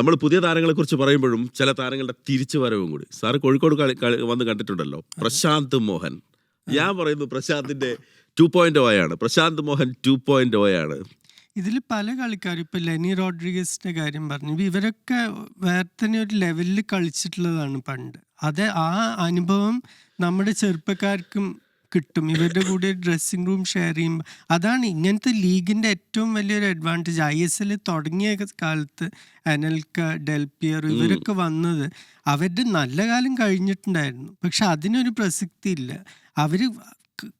നമ്മൾ പുതിയ താരങ്ങളെ കുറിച്ച് പറയുമ്പോഴും ചില താരങ്ങളുടെ തിരിച്ചു വരവും കൂടി. സാറ് കോഴിക്കോട് വന്ന് കണ്ടിട്ടുണ്ടല്ലോ. പ്രശാന്ത് മോഹൻ. ഞാൻ പറയുന്നു പ്രശാന്തിന്റെ ടു പോയിന്റ് ആണ്. പ്രശാന്ത് മോഹൻ ടു പോയിന്റ് ആണ്. ഇതിൽ പല കളിക്കാരും ഇപ്പൊ ലെനി റോഡ്രിഗസിന്റെ കാര്യം പറഞ്ഞു. ഇവരൊക്കെ വേറെ തന്നെ ഒരു ലെവലിൽ കളിച്ചിട്ടുള്ളതാണ് പണ്ട്. അതെ ആ അനുഭവം നമ്മുടെ ചെറുപ്പക്കാർക്കും കിട്ടും. ഇവരുടെ കൂടെ ഡ്രസ്സിംഗ് റൂം ഷെയർ ചെയ്യുമ്പോൾ അതാണ് ഇങ്ങനത്തെ ലീഗിന്റെ ഏറ്റവും വലിയൊരു അഡ്വാന്റേജ് ഐ എസ് എൽ തുടങ്ങിയ കാലത്ത് അനൽക്ക ഡെൽപിയർ ഇവരൊക്കെ വന്നത് അവരുടെ നല്ല കാലം കഴിഞ്ഞിട്ടുണ്ടായിരുന്നു. പക്ഷെ അതിനൊരു പ്രസക്തി ഇല്ല. അവർ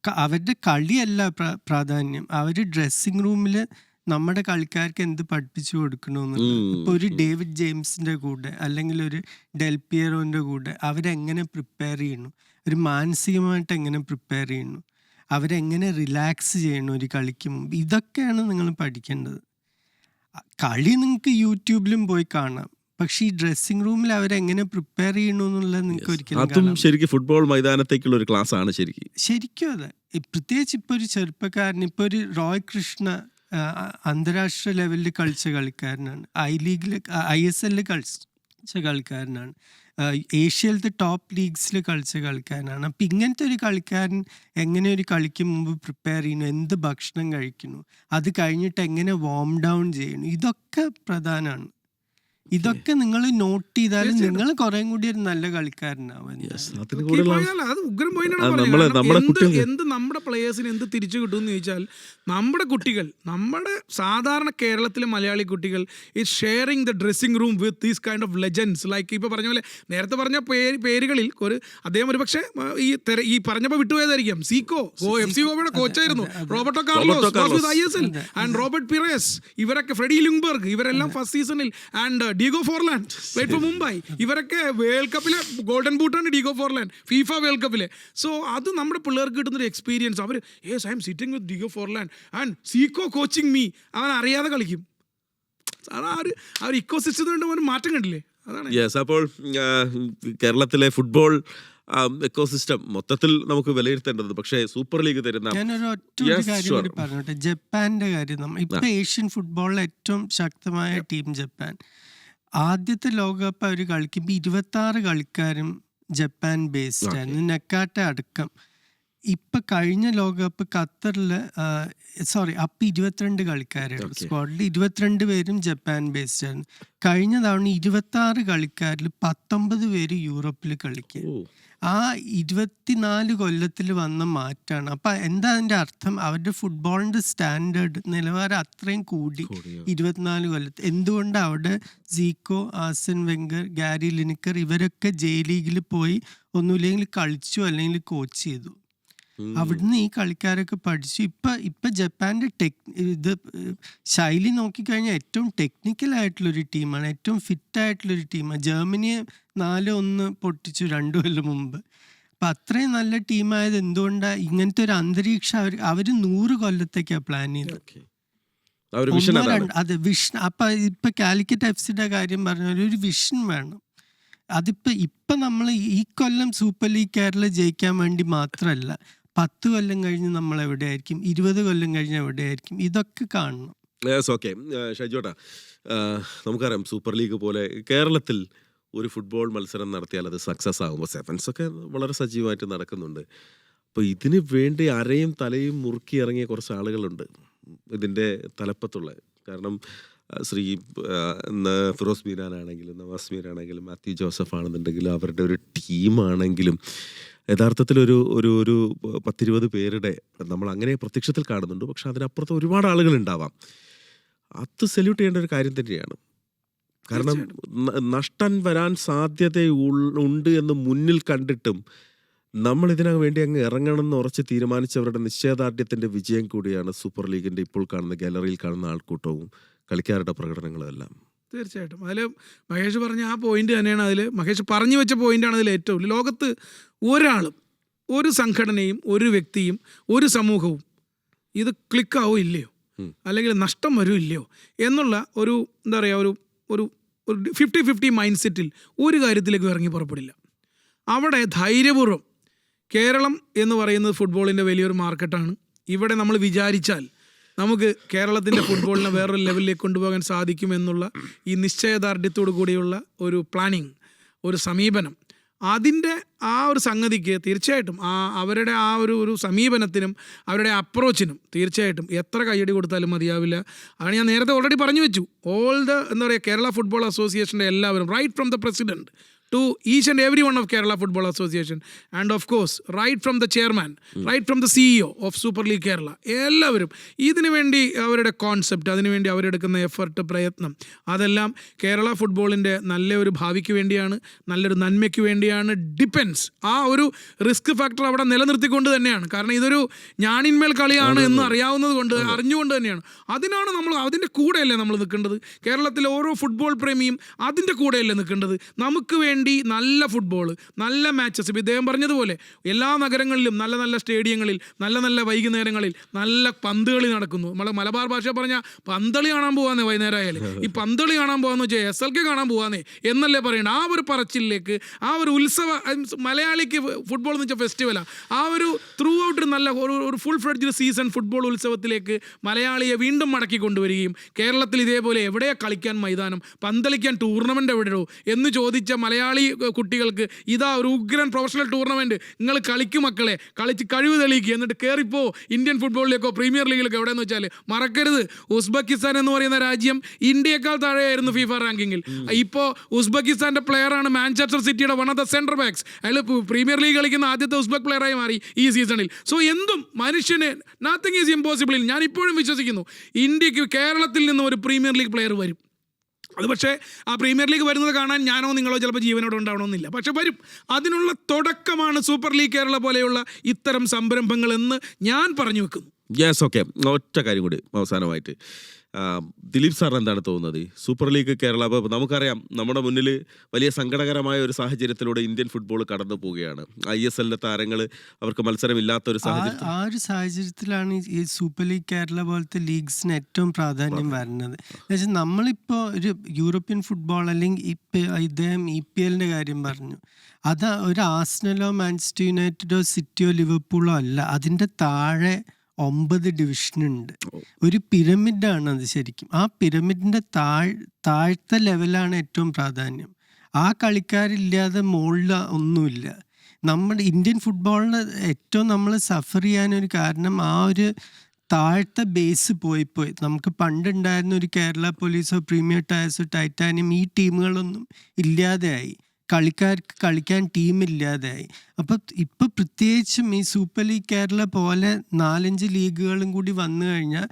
അവരുടെ കളിയല്ല പ്ര- പ്രാധാന്യം. അവർ ഡ്രസ്സിംഗ് റൂമിൽ നമ്മുടെ കളിക്കാർക്ക് എന്ത് പഠിപ്പിച്ചു കൊടുക്കണമെന്നുള്ളത്. ഇപ്പൊ ഒരു ഡേവിഡ് ജെയിംസിന്റെ കൂടെ അല്ലെങ്കിൽ ഒരു ഡെൽപിയറോന്റെ കൂടെ അവരെങ്ങനെ പ്രിപ്പയർ ചെയ്യണം ഒരു മാനസികമായിട്ട് എങ്ങനെ പ്രിപ്പയർ ചെയ്യണം അവരെങ്ങനെ റിലാക്സ് ചെയ്യണം ഒരു കളിക്ക് മുമ്പ്? ഇതൊക്കെയാണ് നിങ്ങൾ പഠിക്കേണ്ടത്. കളി നിങ്ങൾക്ക് യൂട്യൂബിലും പോയി കാണാം. പക്ഷെ ഈ ഡ്രസ്സിംഗ് റൂമിൽ അവരെങ്ങനെ പ്രിപ്പയർ ചെയ്യണമെന്നുള്ളത് നിങ്ങൾക്ക് ഒരിക്കലും ശരിക്കും ഫുട്ബോൾ മൈതാനത്തേക്കുള്ള ഒരു ക്ലാസ് ആണ് ശരിക്കും. ശരിക്കും അതെ. പ്രത്യേകിച്ച് ഇപ്പൊ ഒരു ചെറുപ്പക്കാരൻ ഇപ്പൊ ഒരു റോയ് കൃഷ്ണ അന്താരാഷ്ട്ര ലെവലിൽ കളിച്ച കളിക്കാരനാണ്. ഐ ലീഗിൽ ഐ എസ് എല്ലിൽ കളിച്ച കളിക്കാരനാണ്. ഏഷ്യയിലത്തെ ടോപ്പ് ലീഗ്സിൽ കളിച്ച കളിക്കാരനാണ്. അപ്പം ഇങ്ങനത്തെ ഒരു കളിക്കാരൻ എങ്ങനെ ഒരു കളിക്ക് മുമ്പ് പ്രിപ്പയർ ചെയ്യുന്നു? എന്ത് ഭക്ഷണം കഴിക്കുന്നു? അത് കഴിഞ്ഞിട്ട് എങ്ങനെ വാം ഡൗൺ ചെയ്യുന്നു? ഇതൊക്കെ പ്രധാനമാണ് ഇതൊക്കെ നിങ്ങൾ നോട്ട് ചെയ്താൽ നിങ്ങൾ കുറേ കൂടി ഒരു നല്ല കളിക്കാരനാവും അത് ഉഗ്രം എന്ത് എന്ത് നമ്മുടെ പ്ലേയേഴ്സിന് എന്ത് തിരിച്ചു കിട്ടും എന്ന് ചോദിച്ചാൽ നമ്മുടെ കുട്ടികൾ നമ്മുടെ സാധാരണ കേരളത്തിലെ മലയാളി കുട്ടികൾ ഈ sharing the dressing room with these kind of legends like ഇപ്പോൾ പറഞ്ഞ പോലെ നേരത്തെ പറഞ്ഞ പേര് പേരുകളിൽ ഒരു അദ്ദേഹം ഒരു പക്ഷേ ഈ തെര- ഈ പറഞ്ഞപ്പോൾ വിട്ടുപോയതായിരിക്കും. സീക്കോ ഗോ എഫ് സി ഗോവയുടെ കോച്ചായിരുന്നു Roberto Carlos Carlos. I S L and Robert Pires ഇവരൊക്കെ ഫ്രെഡി ലുംബർഗ് ഇവരെല്ലാം ഫസ്റ്റ് സീസണിൽ and Diego Forlan played for Mumbai ഇവരൊക്കെ വേൾഡ് കപ്പിലെ ഗോൾഡൻ ബൂട്ടാണ് ഡിഗോ ഫോർലാൻഡ് ഫീഫ വേൾഡ് കപ്പിലെ സോ അത് നമ്മുടെ പിള്ളേർക്ക് കിട്ടുന്ന ഒരു experience our yes I'm sitting with Diego Forlan and Zico coaching me അവൻ അറിയാതെ കളിക്കും. ആ ഒരു ആ ഒരു ഇക്കോ ഒരു മാറ്റം കണ്ടില്ലേ? അതാണ്. യെസ് അപ്പോൾ കേരളത്തിലെ ഫുട്ബോൾ എക്കോസിസ്റ്റം മൊത്തത്തിൽ നമുക്ക് വിലയിരുത്തേണ്ടത് പക്ഷേ സൂപ്പർ ലീഗ് തരുന്ന ഞാനൊരു ഒരു Yes, കാര്യം കൂടി പറഞ്ഞോട്ടെ. ജപ്പാന്റെ കാര്യം ഇപ്പൊ ഏഷ്യൻ ഫുട്ബോളിലെ ഏറ്റവും ശക്തമായ ടീം ജപ്പാൻ. ആദ്യത്തെ ലോകകപ്പ് അവർ കളിക്കുമ്പോൾ ഇരുപത്തി ആറ് കളിക്കാരും ജപ്പാൻ ബേസ്ഡ് ആയിരുന്നു. നെക്കാട്ട അടക്കം. ഇപ്പൊ കഴിഞ്ഞ ലോകകപ്പ് ഖത്തറിൽ സോറി അപ്പൊ ഇരുപത്തിരണ്ട് കളിക്കാരായിരുന്നു. സ്ക്വാഡിൽ ഇരുപത്തിരണ്ട് പേരും ജപ്പാൻ ബേസ്ഡ് ആയിരുന്നു. കഴിഞ്ഞ തവണ ഇരുപത്തി ആറ് കളിക്കാരിൽ പത്തൊമ്പത് പേര് യൂറോപ്പിൽ കളിക്കുക ആ ഇരുപത്തിനാല് കൊല്ലത്തിൽ വന്ന മാറ്റാണ് അപ്പൊ എന്താ അതിന്റെ അർത്ഥം അവരുടെ ഫുട്ബോളിന്റെ സ്റ്റാൻഡേർഡ് നിലവാരം അത്രയും കൂടി? ഇരുപത്തിനാല് കൊല്ലത്ത് എന്തുകൊണ്ട് അവിടെ Zico Arsene Wenger Gary Lineker ഇവരൊക്കെ ജെ ലീഗിൽ പോയി ഒന്നുമില്ലെങ്കിൽ കളിച്ചു അല്ലെങ്കിൽ കോച്ച് ചെയ്തു. അവിടുന്ന് ഈ കളിക്കാരൊക്കെ പഠിച്ചു ഇപ്പൊ ഇപ്പൊ ജപ്പാന്റെ ടെക് ഇത് ശൈലി നോക്കിക്കഴിഞ്ഞാൽ ഏറ്റവും ടെക്നിക്കൽ ആയിട്ടുള്ള ഒരു ടീമാണ്. ഏറ്റവും ഫിറ്റ് ആയിട്ടുള്ള ഒരു ടീമാണ് ജർമ്മനിയെ നാല് ഒന്ന് പൊട്ടിച്ചു രണ്ടു കൊല്ലം മുമ്പ്. അപ്പൊ അത്രയും നല്ല ടീമായത് എന്തുകൊണ്ടാണ് ഇങ്ങനത്തെ ഒരു അന്തരീക്ഷം അവർ അവർ നൂറ് കൊല്ലത്തേക്കാണ് പ്ലാൻ ചെയ്തത്. അതെ വിഷൻ. അപ്പൊ ഇപ്പൊ കാലിക്കറ്റ് എഫ് സിയുടെ കാര്യം പറഞ്ഞ ഒരു വിഷൻ വേണം. അതിപ്പോ ഇപ്പൊ നമ്മൾ ഈ കൊല്ലം സൂപ്പർ ലീഗ് കേരള ജയിക്കാൻ വേണ്ടി മാത്രമല്ല പത്ത് കൊല്ലം കഴിഞ്ഞ് നമ്മൾ എവിടെയായിരിക്കും ഇരുപത് കൊല്ലം കഴിഞ്ഞ് എവിടെയായിരിക്കും? ഇതൊക്കെ കാണണം. ഓക്കെ ഷൈജോട്ടാ നമുക്കറിയാം സൂപ്പർ ലീഗ് പോലെ കേരളത്തിൽ ഒരു ഫുട്ബോൾ മത്സരം നടത്തിയാൽ അത് സക്സസ് ആകുമ്പോൾ സെവൻസ് ഒക്കെ വളരെ സജീവമായിട്ട് നടക്കുന്നുണ്ട്. അപ്പോൾ ഇതിന് വേണ്ടി അരയും തലയും മുറുക്കി ഇറങ്ങിയ കുറച്ച് ആളുകളുണ്ട് ഇതിന്റെ തലപ്പത്തുള്ള. കാരണം ശ്രീ ഫിറോസ് മീരാനാണെങ്കിലും നവാസ് മീരാണെങ്കിലും മാത്യു ജോസഫ് ആണെന്നുണ്ടെങ്കിലും അവരുടെ ഒരു ടീമാണെങ്കിലും യഥാർത്ഥത്തിൽ ഒരു ഒരു ഒരു പത്തിരുപത് പേരുടെ നമ്മൾ അങ്ങനെ പ്രത്യക്ഷത്തിൽ കാണുന്നുണ്ട്. പക്ഷെ അതിനപ്പുറത്ത് ഒരുപാട് ആളുകൾ ഉണ്ടാവാം അത് സല്യൂട്ട് ചെയ്യേണ്ട ഒരു കാര്യം തന്നെയാണ്. കാരണം നഷ്ടം വരാൻ സാധ്യത ഉണ്ട് എന്ന് മുന്നിൽ കണ്ടിട്ടും നമ്മൾ ഇതിനു വേണ്ടി അങ്ങ് ഇറങ്ങണം എന്ന് ഉറച്ച് തീരുമാനിച്ചവരുടെ നിശ്ചയദാർഢ്യത്തിന്റെ വിജയം കൂടിയാണ് സൂപ്പർ ലീഗിന്റെ ഇപ്പോൾ കാണുന്ന ഗാലറിയിൽ കാണുന്ന ആൾക്കൂട്ടവും കളിക്കാരുടെ പ്രകടനങ്ങളും എല്ലാം തീർച്ചയായിട്ടും. അതിൽ മഹേഷ് പറഞ്ഞ ആ പോയിന്റ് തന്നെയാണ് അതിൽ മഹേഷ് പറഞ്ഞു വെച്ച പോയിന്റാണ് അതിൽ ഏറ്റവും. ലോകത്ത് ഒരാളും ഒരു സംഘടനയും ഒരു വ്യക്തിയും ഒരു സമൂഹവും ഇത് ക്ലിക്കാവോ ഇല്ലയോ? അല്ലെങ്കിൽ നഷ്ടം വരും ഇല്ലയോ? എന്നുള്ള ഒരു എന്താ പറയുക ഒരു ഒരു ഒരു ഫിഫ്റ്റി ഫിഫ്റ്റി മൈൻഡ് സെറ്റിൽ ഒരു കാര്യത്തിലേക്ക് ഇറങ്ങി പുറപ്പെടില്ല. അവിടെ ധൈര്യപൂർവം കേരളം എന്ന് പറയുന്നത് ഫുട്ബോളിന്റെ വലിയൊരു മാർക്കറ്റാണ് ഇവിടെ നമ്മൾ വിചാരിച്ചാൽ നമുക്ക് കേരളത്തിന്റെ ഫുട്ബോളിനെ വേറൊരു ലെവലിലേക്ക് കൊണ്ടുപോകാൻ സാധിക്കുമെന്നുള്ള ഈ നിശ്ചയദാർഢ്യത്തോടു കൂടിയുള്ള ഒരു പ്ലാനിങ് ഒരു സമീപനം. അതിന്റെ ആ ഒരു സംഗതിക്ക് തീർച്ചയായിട്ടും ആ അവരുടെ ആ ഒരു ഒരു സമീപനത്തിനും അവരുടെ അപ്രോച്ചിനും തീർച്ചയായിട്ടും എത്ര കയ്യടി കൊടുത്താലും മതിയാവില്ല. അതാണ് ഞാൻ നേരത്തെ ഓൾറെഡി പറഞ്ഞു വെച്ചു. ഓൾ ദ എന്താ പറയുക കേരള ഫുട്ബോൾ അസോസിയേഷന്റെ എല്ലാവരും right from the president to each and every one of Kerala football association and of course right from the chairman right from the CEO of super league Kerala എല്ലാവരും ഇതിനു വേണ്ടി അവരുടെ concept അതിനുവേണ്ടി അവരെടുക്കുന്ന effort പ്രയത്നം അതെല്ലാം കേരള ഫുട്ബോളിന്റെ നല്ല ഒരു ഭാവിക്ക് വേണ്ടിയാണ് നല്ലൊരു നന്മയ്ക്ക് വേണ്ടിയാണ് ഡിപ്പെൻസ് ആ ഒരു റിസ്ക് ഫാക്ടർ അവിടെ നിലനിർത്തിക്കൊണ്ട് തന്നെയാണ്. കാരണം ഇതൊരു ഞാനിന്മേൽ കളിയാണ് എന്ന് അറിയാവുന്നത് കൊണ്ട് അറിഞ്ഞുകൊണ്ട് തന്നെയാണ്. അതിനാണ് നമ്മൾ അതിന്റെ കൂടെയല്ലേ നമ്മൾ നിൽക്കേണ്ടത്? കേരളത്തിലെ ഓരോ ഫുട്ബോൾ പ്രേമിയും അതിന്റെ കൂടെയല്ലേ നിൽക്കേണ്ടത്? നമുക്ക് വേണ്ടി നല്ല ഫുട്ബോൾ നല്ല മാച്ചസ് ഇപ്പം ഇദ്ദേഹം പറഞ്ഞതുപോലെ എല്ലാ നഗരങ്ങളിലും നല്ല നല്ല സ്റ്റേഡിയങ്ങളിൽ നല്ല നല്ല വൈകുന്നേരങ്ങളിൽ നല്ല പന്തുകളി നടക്കുന്നു. നമ്മൾ മലബാർ ഭാഷ പറഞ്ഞാൽ പന്തളി കാണാൻ പോകാന്നേ വൈകുന്നേരം ആയാലും ഈ പന്തളി കാണാൻ പോകാന്ന് വെച്ചാൽ എസ് എൽ കെ കാണാൻ പോകാന്നേ എന്നല്ലേ പറയുന്നത് ആ ഒരു പറച്ചിലേക്ക് ആ ഒരു ഉത്സവ മലയാളിക്ക് ഫുട്ബോൾ എന്ന് വെച്ചാൽ ഫെസ്റ്റിവലാണ് ആ. ഒരു ത്രൂ ഔട്ട് നല്ല ഒരു ഒരു ഫുൾ ഫ്ലെഡ്ജ് സീസൺ ഫുട്ബോൾ ഉത്സവത്തിലേക്ക് മലയാളിയെ വീണ്ടും മടക്കി കൊണ്ടുവരികയും കേരളത്തിൽ ഇതേപോലെ എവിടെയാ കളിക്കാൻ മൈതാനം പന്തളിക്കാൻ ടൂർണമെന്റ് എവിടെയോ എന്ന് ചോദിച്ച മലയാളി ഏഹ്, കുട്ടികൾക്ക്. ഇതാ ഒരു ഉഗ്രൻ പ്രൊഫഷണൽ ടൂർണമെന്റ് നിങ്ങൾ കളിക്കും മക്കളെ. കളിച്ച് കഴിവ് തെളിയിക്കുക. എന്നിട്ട് കയറിപ്പോ ഇന്ത്യൻ ഫുട്ബോളിലേക്കോ പ്രീമിയർ ലീഗിലേക്കോ എവിടെയെന്ന് വെച്ചാൽ മറക്കരുത്. ഉസ്ബെക്കിസ്ഥാൻ എന്ന് പറയുന്ന രാജ്യം ഇന്ത്യയേക്കാൾ താഴെയായിരുന്നു ഫിഫ റാങ്കിങ്ങിൽ ഇപ്പോൾ ഉസ്ബക്കിസ്ഥാന്റെ പ്ലെയറാണ് മാഞ്ചസ്റ്റർ സിറ്റിയുടെ one of the centre backs അയാൾ പ്രീമിയർ ലീഗ് കളിക്കുന്ന ആദ്യത്തെ ഉസ്ബെക് പ്ലെയറായി മാറി ഈ സീസണിൽ സോ എന്തും മനുഷ്യന് നത്തിങ് ഈസ് ഇമ്പോസിബിൾ ഞാൻ ഇപ്പോഴും വിശ്വസിക്കുന്നു. ഇന്ത്യയ്ക്ക് കേരളത്തിൽ നിന്ന് ഒരു പ്രീമിയർ ലീഗ് പ്ലെയർ വരും. അത് പക്ഷേ ആ പ്രീമിയർ ലീഗ് വരുന്നത് കാണാൻ ഞാനോ നിങ്ങളോ ചിലപ്പോൾ ജീവനോട് ഉണ്ടാവണമെന്നില്ല. പക്ഷെ വരും. അതിനുള്ള തുടക്കമാണ് സൂപ്പർ ലീഗ് കേരള പോലെയുള്ള ഇത്തരം സംരംഭങ്ങൾ എന്ന് ഞാൻ പറഞ്ഞു വെക്കുന്നു. യെസ് ഓക്കെ ഒറ്റ കാര്യം കൂടി അവസാനമായിട്ട്. ദിലീപ് സാറിന് എന്താണ് തോന്നുന്നത്? സൂപ്പർ ലീഗ് കേരള അപ്പോൾ നമുക്കറിയാം നമ്മുടെ മുന്നിൽ വലിയ സങ്കടകരമായ ഒരു സാഹചര്യത്തിലൂടെ ഇന്ത്യൻ ഫുട്ബോൾ കടന്നു പോവുകയാണ്. ഐ എസ് എല്ലിലെ താരങ്ങൾ അവർക്ക് മത്സരമില്ലാത്ത ഒരു സാഹചര്യം ആ ഒരു സാഹചര്യത്തിലാണ് ഈ- സൂപ്പർ ലീഗ് കേരള പോലത്തെ ലീഗ്സിന് ഏറ്റവും പ്രാധാന്യം വരുന്നത്. എന്നുവെച്ചാൽ നമ്മളിപ്പോൾ ഒരു യൂറോപ്യൻ ഫുട്ബോൾ അല്ലെങ്കിൽ ഇദ്ദേഹം ഇ പി എല്ലിന്റെ കാര്യം പറഞ്ഞു. അത് ഒരു ആസ്നലോ മാഞ്ചസ്റ്റർ യുണൈറ്റഡോ സിറ്റിയോ ലിവർപൂളോ അല്ല അതിന്റെ താഴെ ഒമ്പത് ഡിവിഷനുണ്ട് ഒരു പിരമിഡാണ് അത് ശരിക്കും. ആ പിരമിഡിന്റെ താഴ് താഴ്ത്ത ലെവലാണ് ഏറ്റവും പ്രാധാന്യം. ആ കളിക്കാരില്ലാതെ മുകളിൽ ഒന്നുമില്ല. നമ്മുടെ ഇന്ത്യൻ ഫുട്ബോളിന് ഏറ്റവും നമ്മൾ സഫർ ചെയ്യാനൊരു കാരണം ആ ഒരു താഴ്ത്ത ബേസ് പോയി പോയി. നമുക്ക് പണ്ടുണ്ടായിരുന്ന ഒരു കേരള പോലീസോ പ്രീമിയർ ടയർസോ ടൈറ്റാനിയം ഈ ടീമുകളൊന്നും ഇല്ലാതെയായി. കളിക്കാർക്ക് കളിക്കാൻ ടീമില്ലാതെയായി അപ്പം ഇപ്പം പ്രത്യേകിച്ചും ഈ സൂപ്പർ ലീഗ് കേരള പോലെ നാലഞ്ച് ലീഗുകളും കൂടി വന്നു കഴിഞ്ഞാൽ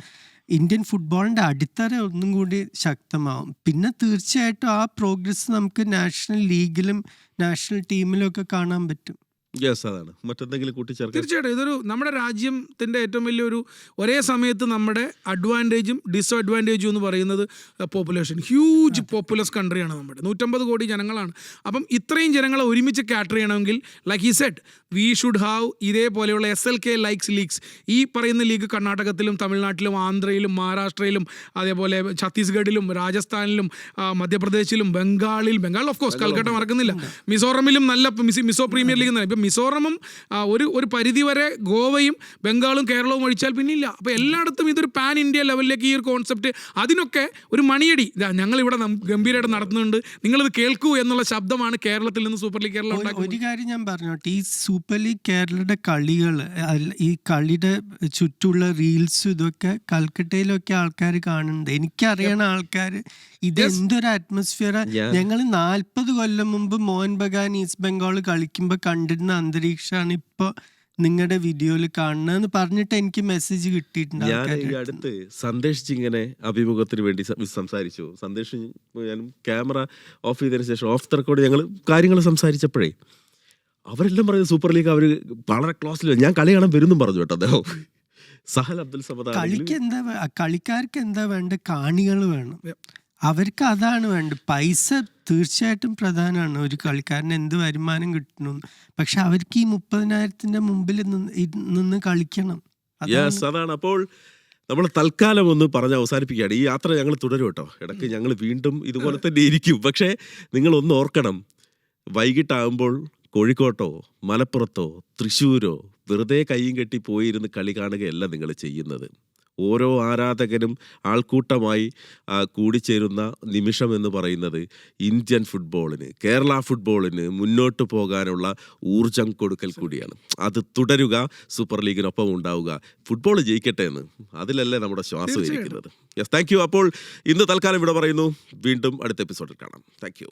ഇന്ത്യൻ ഫുട്ബോളിന്റെ അടിത്തറ ഒന്നും കൂടി ശക്തമാവും. പിന്നെ തീർച്ചയായിട്ടും ആ പ്രോഗ്രസ് നമുക്ക് നാഷണൽ ലീഗിലും നാഷണൽ ടീമിലും ഒക്കെ കാണാൻ പറ്റും. യെസ് അതാണ്. മറ്റെന്തെങ്കിലും കൂട്ടിച്ചേർക്കാം തീർച്ചയായിട്ടും. ഇതൊരു നമ്മുടെ രാജ്യത്തിന്റെ ഏറ്റവും വലിയൊരു ഒരേ സമയത്ത് നമ്മുടെ അഡ്വാന്റേജും ഡിസ്അഡ്വാന്റേജും എന്ന് പറയുന്നത് പോപ്പുലേഷൻ ഹ്യൂജ് പോപ്പുലസ് കൺട്രിയാണ് നമ്മുടെ. നൂറ്റമ്പത് കോടി ജനങ്ങളാണ്. അപ്പം ഇത്രയും ജനങ്ങളെ ഒരുമിച്ച് കാറ്റർ ചെയ്യണമെങ്കിൽ ലൈക്ക് ഈ സെറ്റ് വി ഷുഡ് ഹാവ് ഇതേപോലെയുള്ള S L K likes leagues ഈ പറയുന്ന ലീഗ് കർണാടകത്തിലും തമിഴ്നാട്ടിലും ആന്ധ്രയിലും മഹാരാഷ്ട്രയിലും അതേപോലെ ഛത്തീസ്ഗഡിലും രാജസ്ഥാനിലും മധ്യപ്രദേശിലും ബംഗാളിൽ ബംഗാൾ ഓഫ് കോഴ്സ് കൽക്കട്ട മറക്കുന്നില്ല. മിസോറമിലും നല്ല മിസോ പ്രീമിയർ ലീഗ് ഇപ്പം മിസോറമും ഒരു ഒരു പരിധിവരെ ഗോവയും ബംഗാളും കേരളവും ഒഴിച്ചാൽ പിന്നില്ല. അപ്പോൾ എല്ലായിടത്തും ഇതൊരു പാൻ ഇന്ത്യ ലെവലിലേക്ക് ഈ ഒരു കോൺസെപ്റ്റ് അതിനൊക്കെ ഒരു മണിയടി. ഇവിടെ ഗംഭീരമായിട്ട് നടത്തുന്നുണ്ട്. നിങ്ങളിത് കേൾക്കൂ എന്നുള്ള ശബ്ദമാണ് കേരളത്തിൽ നിന്ന് സൂപ്പർ ലീഗ് കേരള ഒരു- ഒരു കാര്യം ഞാൻ പറഞ്ഞു ഈ സൂപ്പർ ലീഗ് കേരളയുടെ കളികൾ ഈ കളിയുടെ ചുറ്റുള്ള റീൽസ് ഇതൊക്കെ കൽക്കട്ടയിലൊക്കെ ആൾക്കാർ കാണുന്നുണ്ട്. എനിക്കറിയണ ആൾക്കാർ ഇത് എന്തൊരു അറ്റ്മോസ്ഫിയർ ഞങ്ങൾ നാൽപ്പത് കൊല്ലം മുമ്പ് മോഹൻ ബഗാൻ ഈസ്റ്റ് ബംഗാൾ കളിക്കുമ്പോൾ കണ്ടിരുന്ന അന്തരീക്ഷമാണ് ഇപ്പൊ നിങ്ങളുടെ വീഡിയോയിൽ കാണുന്നതെന്ന് പറഞ്ഞിട്ട് എനിക്ക് മെസ്സേജ് കിട്ടിയിട്ടുണ്ട് ഞാൻ ഈ അടുത്ത്. സന്ദേശിച്ച് ഇങ്ങനെ അഭിമുഖത്തിന് വേണ്ടി സംസാരിച്ചു. സന്ദേശ് ഞാൻ ക്യാമറ ഓഫ് ചെയ്തതിന് ശേഷം ഓഫ് ദ റെക്കോർഡ് ഞങ്ങൾ കാര്യങ്ങൾ സംസാരിച്ചപ്പോഴേ അവരെല്ലാം പറയുന്നത് സൂപ്പർ ലീഗ് അവർ വളരെ ക്ലോസിൽ ഞാൻ കളി കാണാൻ വരുന്നും പറഞ്ഞു കേട്ടോ അദ്ദേഹം. സഹൽ അബ്ദുൽ സമദ് കളിക്ക് എന്താ കളിക്കാർക്ക് എന്താ വേണ്ട കാണികൾ വേണം. അവർക്ക് അതാണ് വേണ്ടത്. പൈസ തീർച്ചയായിട്ടും പ്രധാനമാണ്. ഒരു കളിക്കാരന് എന്ത് വരുമാനം കിട്ടണമെന്ന് പക്ഷെ അവർക്ക് ഈ മുപ്പതിനായിരത്തിന്റെ മുമ്പിൽ നിന്ന് കളിക്കണം. അതാണ് അപ്പോൾ നമ്മൾ തൽക്കാലം ഒന്ന് പറഞ്ഞ് അവസാനിപ്പിക്കുകയാണ്. ഈ യാത്ര ഞങ്ങൾ തുടരും കേട്ടോ. ഇടയ്ക്ക് ഞങ്ങൾ വീണ്ടും ഇതുപോലെ തന്നെ ഇരിക്കും. പക്ഷേ നിങ്ങൾ ഒന്ന് ഓർക്കണം. വൈകിട്ടാകുമ്പോൾ കോഴിക്കോട്ടോ മലപ്പുറത്തോ തൃശ്ശൂരോ വെറുതെ കൈയും കെട്ടി പോയിരുന്ന് കളി കാണുകയല്ല നിങ്ങൾ ചെയ്യുന്നത്. ഓരോ ആരാധകനും ആൾക്കൂട്ടമായി കൂടിച്ചേരുന്ന നിമിഷം എന്ന് പറയുന്നത് ഇന്ത്യൻ ഫുട്ബോളിന് കേരള ഫുട്ബോളിന് മുന്നോട്ട് പോകാനുള്ള ഊർജം കൊടുക്കൽ കൂടിയാണ്. അത് തുടരുക സൂപ്പർ ലീഗിനൊപ്പം ഉണ്ടാവുക. ഫുട്ബോൾ ജയിക്കട്ടെ എന്ന്. അതിലല്ലേ നമ്മുടെ ശ്വാസം ഇരിക്കുന്നത്. യെസ് താങ്ക് യു അപ്പോൾ ഇന്ന് തൽക്കാലം ഇവിടെ പറയുന്നു. വീണ്ടും അടുത്ത എപ്പിസോഡിൽ കാണാം. Thank you